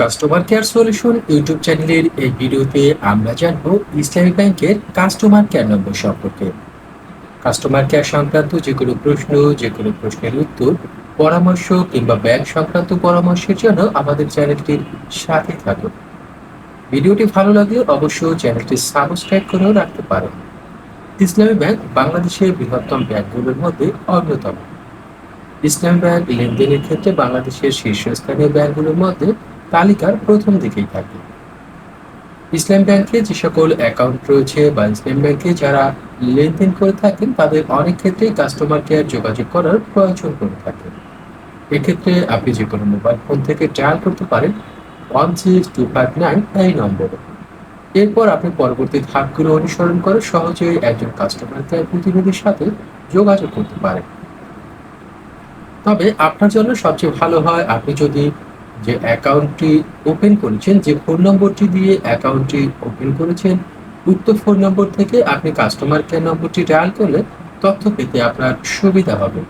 Customer care solution YouTube চ্যানেলের এই ভিডিওতে আমরা জানব ইসলামী ব্যাংকের কাস্টমার কেয়ার নম্বর সম্পর্কে। কাস্টমার কেয়ার সংক্রান্ত যে কোনো প্রশ্ন যে কোনো প্রশ্নের উত্তর, পরামর্শ কিংবা ব্যাংক সংক্রান্ত পরামর্শের জন্য আমাদের চ্যানেলটির সাথে থাকুন। ভিডিওটি ভালো লাগলে অবশ্যই চ্যানেলটি সাবস্ক্রাইব করেও রাখতে পারেন। ইসলামী ব্যাংক বাংলাদেশের বৃহত্তম ব্যাংকগুলোর মধ্যে অন্যতম। ইসলামী ব্যাংক লেনদেনের ক্ষেত্রে বাংলাদেশের শীর্ষস্থানীয় ব্যাংকগুলোর মধ্যে তালিকার প্রথম দিকেই থাকে। ইসলাম ব্যাংকে যে সকল অ্যাকাউন্ট রয়েছে বা ইসলাম ব্যাংকে যারা লেনদেন করে থাকেন, তাদের অনেক ক্ষেত্রেই কাস্টমার কেয়ার যোগাযোগ করার প্রয়োজন করে থাকে। এক্ষেত্রে আপনি যে কোনো মোবাইল ফোন থেকে ডায়াল করতে পারেন, one six two five nine এই নম্বরে। এরপর আপনি পরবর্তী ধাপগুলো অনুসরণ করে সহজেই একজন কাস্টমার কেয়ার প্রতিনিধির সাথে যোগাযোগ করতে পারেন। তবে আপনার জন্য সবচেয়ে ভালো হয়, আপনি যদি যে অ্যাকাউন্টটি ওপেন করেছেন, যে ফোন নম্বরটি দিয়ে অ্যাকাউন্টটি ওপেন করেছেন, উক্ত ফোন নম্বর থেকে আপনি কাস্টমার কেয়ার নম্বরটি ডায়াল করলে তথ্য পেতে আপনার সুবিধা হবে।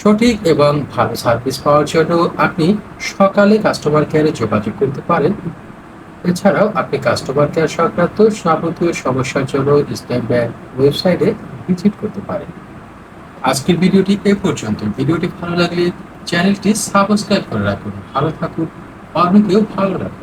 সঠিক এবং ভালো সার্ভিস পাওয়ার জন্য আপনি সকালে কাস্টমার কেয়ারে যোগাযোগ করতে পারেন। এছাড়াও আপনি কাস্টমার কেয়ার সংক্রান্ত যাবতীয় সমস্যার জন্য ইসলাম ব্যাংক ওয়েবসাইটে ভিজিট করতে পারেন। আজকের ভিডিওটি এ পর্যন্ত। ভিডিওটি ভালো লাগলে চ্যানেলটি সাবস্ক্রাইব করে রাখুন। ভালো থাকুন। অন্যকেও ভালো রাখুন।